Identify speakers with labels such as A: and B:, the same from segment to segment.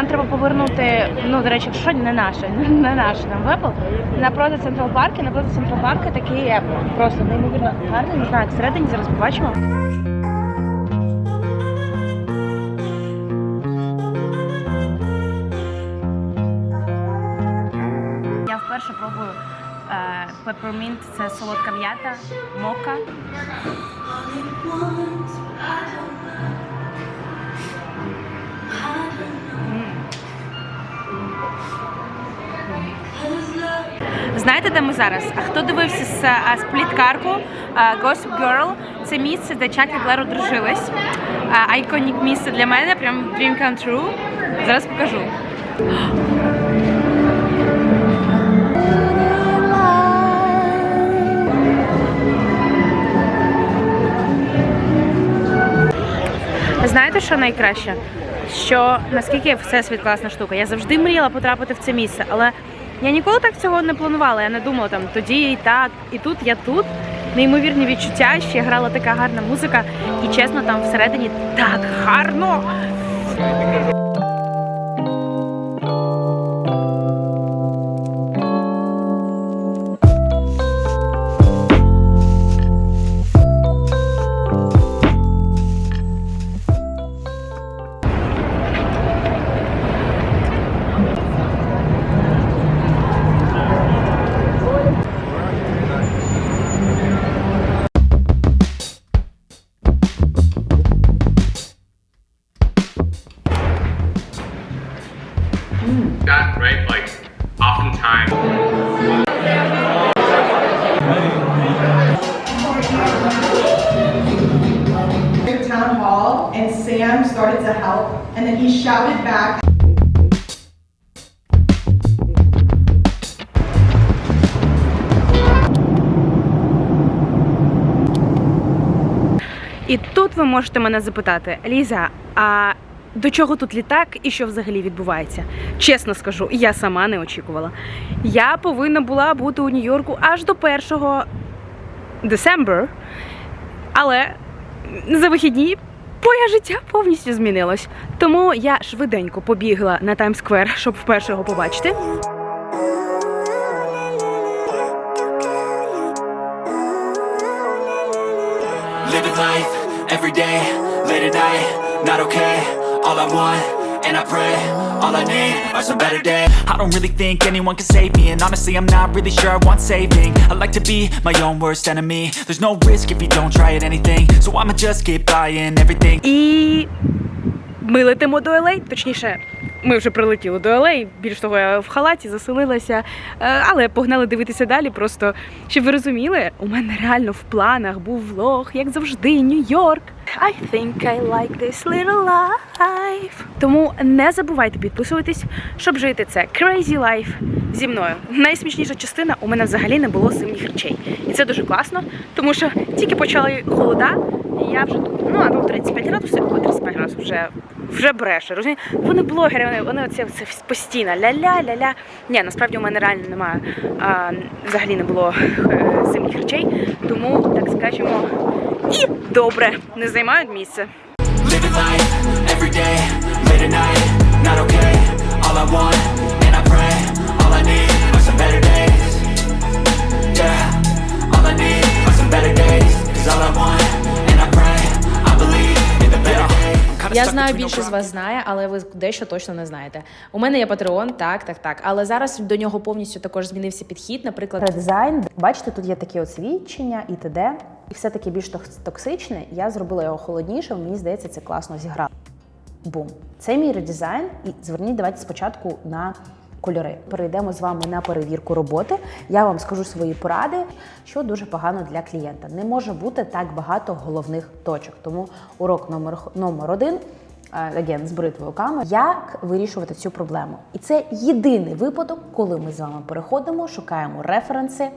A: нам треба повернути, ну, до речі, що, не наше, не наше нам випав. Напроти Централ Парку, напроти Централ Парку такий Apple. Просто неймовірно гарний, не знаю, всередині зараз побачимо. Я вперше пробую е, пеппермінт, це солодка м'ята, мока. Знаєте, де ми зараз? А хто дивився з, спліткарку Gossip Girl? Це місце, де Чак і Клер одружились. Айконік місце для мене, прям dream come true. Зараз покажу. Знаєте, що найкраще? Що наскільки всесвіт класна штука. Я завжди мріяла потрапити в це місце, але я ніколи так цього не планувала. Я не думала там тоді і так, і тут я тут. Неймовірні відчуття, ще грала така гарна музика, і чесно, там всередині так гарно.
B: Sam started to help and then he shouted back
A: І тут ви можете мене запитати, Ліза, а до чого тут літак і що взагалі відбувається? Чесно скажу, я сама не очікувала. Я повинна була бути у Нью-Йорку аж до 1 December, але за вихідні моє життя повністю змінилось. Тому я швиденько побігла на Таймс-сквер, щоб вперше його побачити.
C: Every day, late at night, not okay. All I want, and I pray, all I need are some better days. I don't really think anyone can save me, and honestly, I'm not really sure I want saving. I like to be my own worst enemy. There's no risk if you don't try at anything, so I'ma just keep buying everything.
A: І ми летимо до LA, точніше, ми вже прилетіли до LA, більш того, я в халаті заселилася, Е, але погнали дивитися далі. Просто щоб ви розуміли, у мене реально в планах був влог, як завжди, Нью-Йорк. I think I like this little life. Тому не забувайте підписуватись, щоб жити це crazy life зі мною. Найсмішніша частина у мене взагалі не було зимніх речей. І це дуже класно, тому що тільки почали холода, і я вже тут. Ну, а тут 35 градусів, ой, 35 градусів вже, вже бреше. Розумієте? Вони блогери, вони, вони оце, це постійно ля-ля, ля-ля. Ні, насправді у мене реально немає. А, взагалі не було е, зимніх речей, тому, так скажемо, і добре, не займають місце.
D: Знаю, більшість з вас знає, але ви дещо точно не знаєте. У мене є Patreon, так, так, так. Але зараз до нього повністю також змінився підхід. Наприклад,
E: Редизайн. Бачите, тут є такі от свідчення і т.д. І все таки більш токсичне. Я зробила його холоднішим. Мені здається, це класно зіграло. Бум. Це мій редизайн. І зверніть давайте спочатку на кольори. Перейдемо з вами на перевірку роботи. Я вам скажу свої поради, що дуже погано для клієнта. Не може бути так багато головних точок. Тому урок номер, номер один. Е, Again, з бритвою камер, як вирішувати цю проблему. І це єдиний випадок, коли ми з вами переходимо, шукаємо референси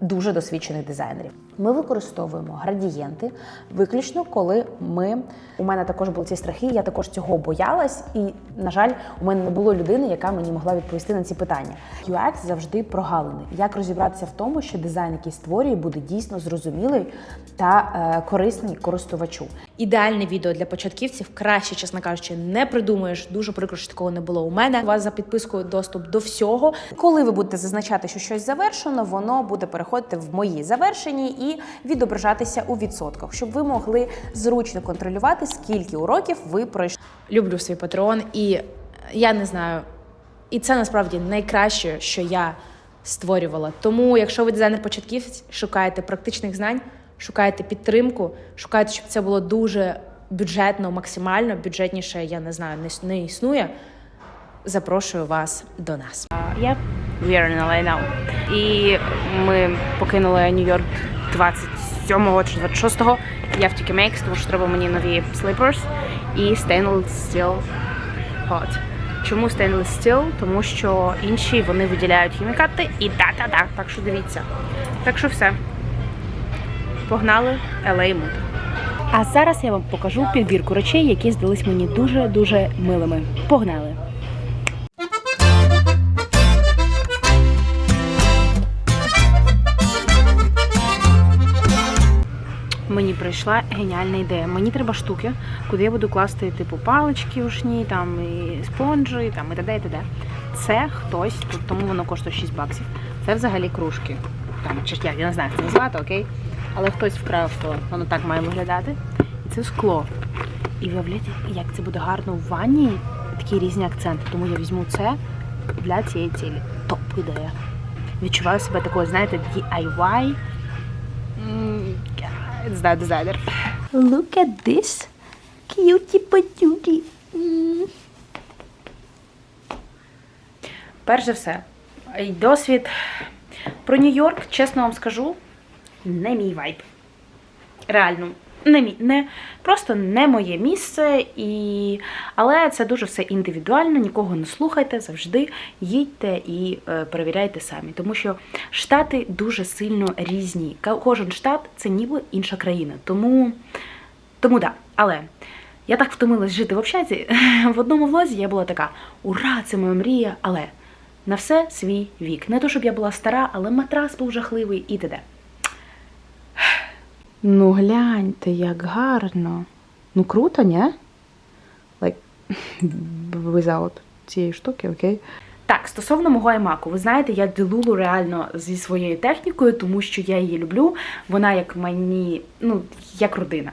E: дуже досвідчених дизайнерів. Ми використовуємо градієнти виключно, коли ми у мене також були ці страхи. Я також цього боялась, і на жаль, у мене не було людини, яка мені могла відповісти на ці питання. UX завжди прогалений. Як розібратися в тому, що дизайн, який створює, буде дійсно зрозумілий та е, корисний користувачу.
D: Ідеальне відео для початківців. Краще, чесно кажучи, не придумаєш. Дуже прикро, що такого не було у мене. У вас за підпискою доступ до всього.
E: Коли ви будете зазначати, що щось завершено, воно буде переходити в мої завершені і відображатися у відсотках, щоб ви могли зручно контролювати, скільки уроків ви пройшли.
D: люблю свій патреон, і я не знаю. І це насправді найкраще, що я створювала. Тому, якщо ви дизайнер початківець, шукаєте практичних знань, шукаєте підтримку, шукаєте, щоб це було дуже бюджетно, максимально бюджетніше, я не знаю, не, не існує. Запрошую вас до нас.
A: Я LA now. І ми покинули Нью-Йорк 27-го чи 26-го. Я в TK Maxx, тому що треба мені нові slippers і stainless steel hot. Чому stainless steel? Тому що інші вони виділяють хімікати і да-да-да. Так що дивіться. Так що все. Погнали LA Mood. А зараз я вам покажу підбірку речей, які здались мені дуже-дуже милими. Погнали! Мені прийшла геніальна ідея. Мені треба штуки, куди я буду класти типу палички ушні, там і спонжі, там і т.д. і т.д. Це хтось, тому воно коштує 6 баксів. Це взагалі кружки. Там чи я, я не знаю, як це назвати, окей. Але хтось вкрав, то воно так має виглядати. І це скло. І виявляєте, як це буде гарно в ванні, такі різні акценти. Тому я візьму це для цієї цілі. Топ ідея. Відчуваю себе такою, знаєте, DIY. Не знаю, дизайнер. Look at this. Cutie patootie. Mm. Перш за все, досвід про Нью-Йорк, чесно вам скажу, не мій вайб. Реально, не мій, не, просто не моє місце, і... але це дуже все індивідуально, нікого не слухайте, завжди їдьте і е, перевіряйте самі. Тому що штати дуже сильно різні. Кожен штат це ніби інша країна. Тому, тому да. Але я так втомилась жити в общаті. В одному влозі я була така: ура, це моя мрія, але на все свій вік. Не то, щоб я була стара, але матрас був жахливий і т.д. Ну, гляньте, як гарно. Ну, круто, ні? Like, without цієї штуки, окей? Так, стосовно мого iMac, ви знаєте, я ділулу реально зі своєю технікою, тому що я її люблю. Вона як мені, ну, як родина.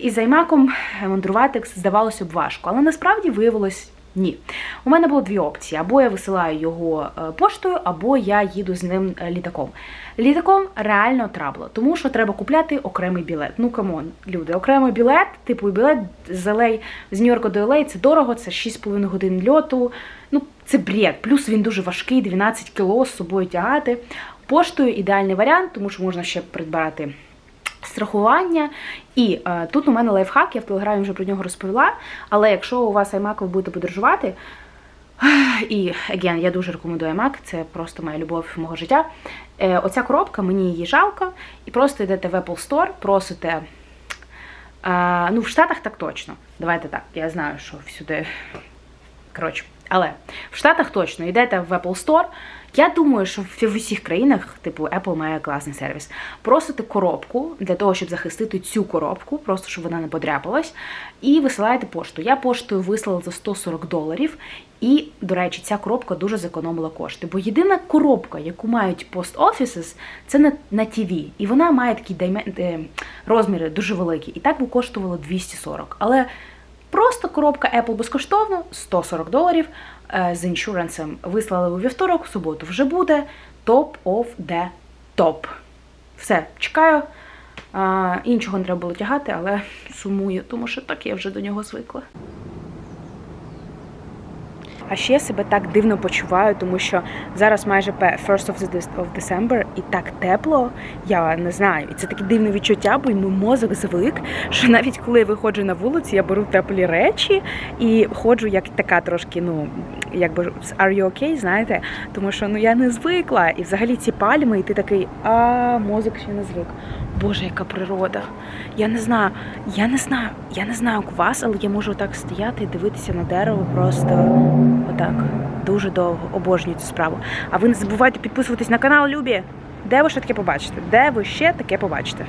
A: І з iMac мандрувати здавалося б важко, але насправді виявилось ні. У мене було дві опції: або я висилаю його е, поштою, або я їду з ним е, літаком. Літаком реально трабло, тому що треба купляти окремий білет. Ну камон, люди, окремий білет, типу білет з LA, з Нью-Йорка до LA, це дорого, це 6,5 годин льоту. Ну, це бред. Плюс він дуже важкий, 12 кіло з собою тягати. Поштою ідеальний варіант, тому що можна ще придбати страхування. І е, тут у мене лайфхак, я в телеграмі вже про нього розповіла. Але якщо у вас iMac ви будете подорожувати, і again, я дуже рекомендую iMac, це просто моя любов мого життя. Е, оця коробка, мені її жалко, і просто йдете в Apple Store, просите. Е, ну, в Штатах так точно. Давайте так. Я знаю, що всюди. Коротше, але в Штатах точно йдете в Apple Store. Я думаю, що в усіх країнах, типу, Apple має класний сервіс. Просите коробку для того, щоб захистити цю коробку, просто щоб вона не подряпалась, і висилаєте пошту. Я поштою вислала за 140 доларів. І, до речі, ця коробка дуже зекономила кошти. Бо єдина коробка, яку мають Post Offices, це на, на TV. І вона має такі дайме- е, розміри дуже великі. І так би коштувало 240. Але Просто коробка Apple безкоштовно 140 доларів е, з іншуренсом. Вислали у вівторок, в суботу вже буде. Top of the top. Все, чекаю. Іншого не треба було тягати, але сумую, тому що так я вже до нього звикла. А ще я себе так дивно почуваю, тому що зараз майже пе- first of December і так тепло, я не знаю. І це таке дивне відчуття, бо ну, мозок звик, що навіть коли я виходжу на вулиці, я беру теплі речі і ходжу як така трошки, ну якби are you okay, знаєте, тому що ну я не звикла. І взагалі ці пальми, і ти такий, а мозок ще не звик. Боже, яка природа. Я не знаю, я не знаю, я не знаю як у вас, але я можу отак стояти і дивитися на дерево просто отак. Дуже довго обожнюю цю справу. А ви не забувайте підписуватись на канал Любі. Де ви ще таке побачите? Де ви ще таке побачите?